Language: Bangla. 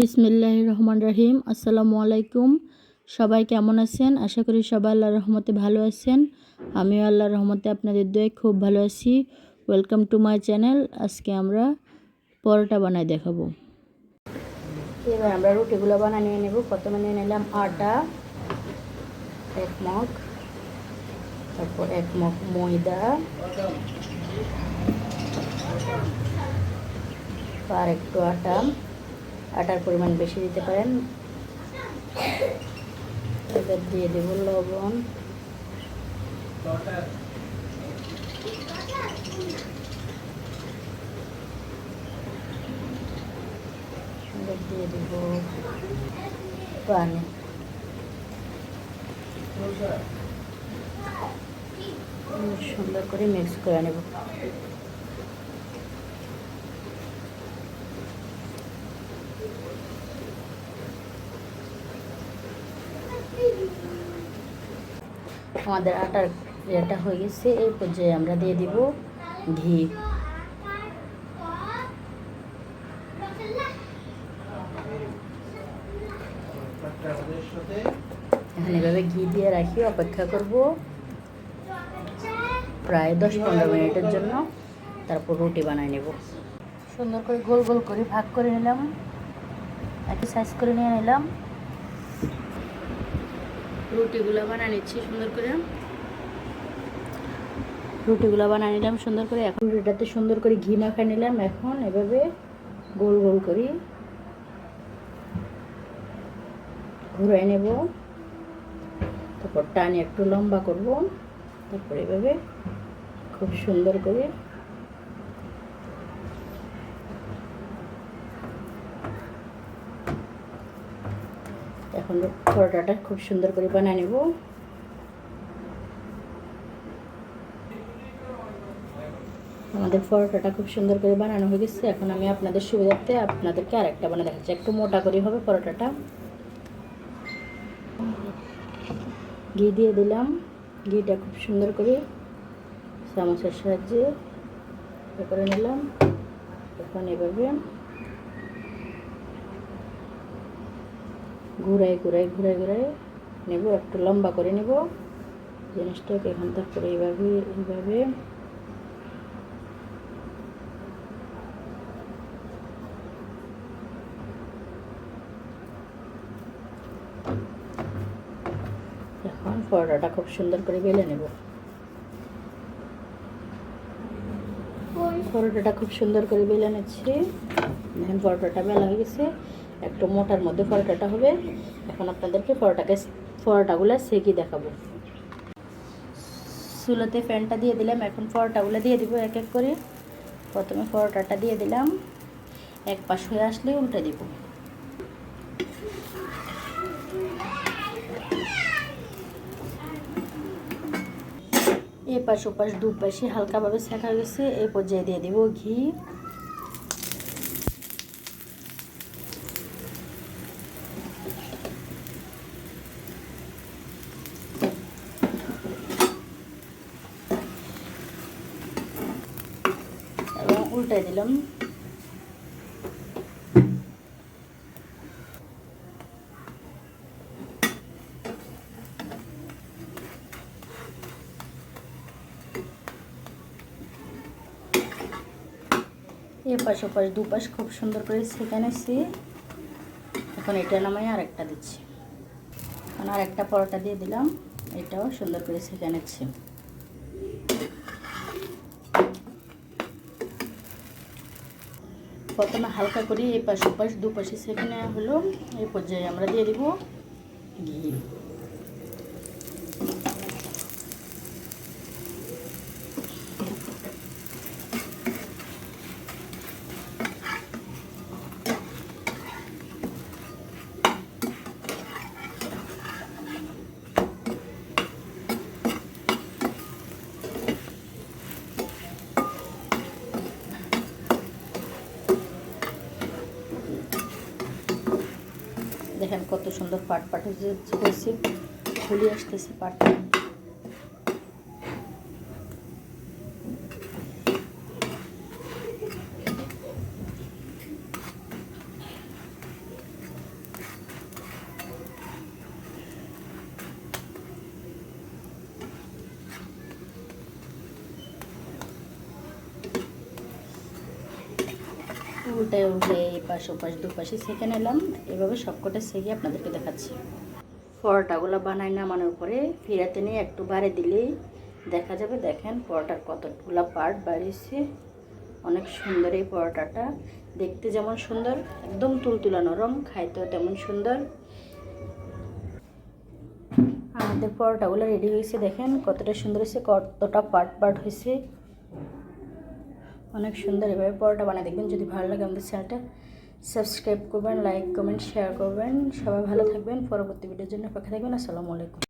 বিসমিল্লাহ রহমান রহিম। আসসালামু আলাইকুম। সবাই কেমন আছেন? আশা করি সবাই আল্লাহর রহমতে ভালো আছেন। আমিও আল্লাহর রহমতে আপনাদের দয়ে খুব ভালো আছি। ওয়েলকাম টু মাই চ্যানেল আজকে আমরা পরোটা বানাই দেখাবো। এবার আমরা রুটিগুলো বানিয়ে নিয়ে নেব। প্রথমে নিয়ে নিলাম আটা, এক মগ, তারপর এক মগ ময়দা, আর একটু আটা। আটার পরিমাণ বেশি দিতে পারেন। এবার দিয়ে দেবো লবণ। দিয়ে দেব পানি। সুন্দর করে মিক্স করে নেব। আমাদের আটার ইয়েটা হয়ে গেছে, এই পর্যায়ে আমরা দিয়ে দিব ঘি। এখানে এভাবে ঘি দিয়ে রাখি, অপেক্ষা করব প্রায় দশ পনেরো মিনিটের জন্য, তারপর রুটি বানাই নেব। সুন্দর করে গোল গোল করে ভাগ করে নিলাম, একই সাইজ করে নিয়ে নিলাম। রুটিগুলো বানিয়ে নিচ্ছি সুন্দর করে। রুটিগুলো বানিয়ে নিলাম সুন্দর করে। এখন রুটিটাতে সুন্দর করে ঘি মাখা নিলাম এখন, এভাবে গোল গোল করি ঘুরাই নেব। তারপর টানে একটু লম্বা করব। তারপর এভাবে খুব সুন্দর করে এখন পরোটাটা খুব সুন্দর করে বানিয়ে নেব। আমাদের পরোটাটা খুব সুন্দর করে বানানো হয়ে গেছে। এখন আমি আপনাদের সুবিধার্থে আপনাদেরকে আরেকটা বানিয়ে দেখাচ্ছি। একটু মোটা করে হবে পরোটাটা। ঘি দিয়ে দিলাম। ঘিটা খুব সুন্দর করে চামচের সাহায্যে করে নিলাম। এখন এভাবে ঘুরাই ঘুরাই ঘুরাই ঘুরাই নেব, একটু লম্বা করে নেব। জিনিসটাকে এখান তারপরে এইভাবে এইভাবে। এখন পরোটাটা খুব সুন্দর করে বেলে নেব। পরোটাটা খুব সুন্দর করে বেলে নিচ্ছি। এখন পরোটাটা বেলা হয়ে গেছে। একটু মোটার মধ্যে পরোটাটা হবে। এখন আপনাদেরকে পরোটাকে পরোটাগুলো সেকি দেখাবো। চুলোতে ফ্যানটা দিয়ে দিলাম। এখন পরোটাগুলো দিয়ে দিব এক এক করে। প্রথমে পরোটাটা দিয়ে দিলাম। এক পাশ হয়ে আসলে উল্টে দিব। এ পাশ ও পাশ দু পাশে হালকাভাবে শেখা গেছে। এই পর্যায়ে দিয়ে দিব ঘি। এবং উল্টাই দিলাম। এপাশ ওপাশ, দুপাশ খুব সুন্দর করে ছেঁকে নিচ্ছি। এখন এটা নামাই আর একটা দিচ্ছি। এখন আর একটা পরোটা দিয়ে দিলাম। এটাও সুন্দর করে ছেঁকে নিচ্ছি। প্রথমে হালকা করে এই পাশ ওপাশ দুপাশে সেখানে হলো এই পর্যায়ে আমরা দিয়ে দিব ঘি। দেখেন কত সুন্দর পাট পাট হয়েছে ফুলি আসতেছে পাটটা। উল্টে উল্টে এই পাশ ওপাশ, দুপাশে সেঁকে নিলাম এভাবে সবকটা সেঁকে আপনাদেরকে দেখাচ্ছি। পরোটাগুলো বানাই নামানোর পরে ফিরাতে নিয়ে একটু বাড়ি দিলেই দেখা যাবে, দেখেন পরোটার কতগুলো পার্ট বাড়িয়েছে। অনেক সুন্দর এই পরোটাটা। দেখতে যেমন সুন্দর, একদম তুলতুলা নরম, খাইতেও তেমন সুন্দর। আমাদের পরোটাগুলো রেডি হয়েছে, দেখেন কতটা সুন্দর হয়েছে, কতটা পার্ট পার্ট হয়েছে। অনেক সুন্দর এভাবে পরোটা বানিয়ে দেখবেন। যদি ভালো লাগে আমাদের চ্যানেলটা সাবস্ক্রাইব করবেন লাইক কমেন্ট শেয়ার করবেন। সবাই ভালো থাকবেন। পরবর্তী ভিডিওর জন্য পাখা থাকবেন। আসসালামু আলাইকুম।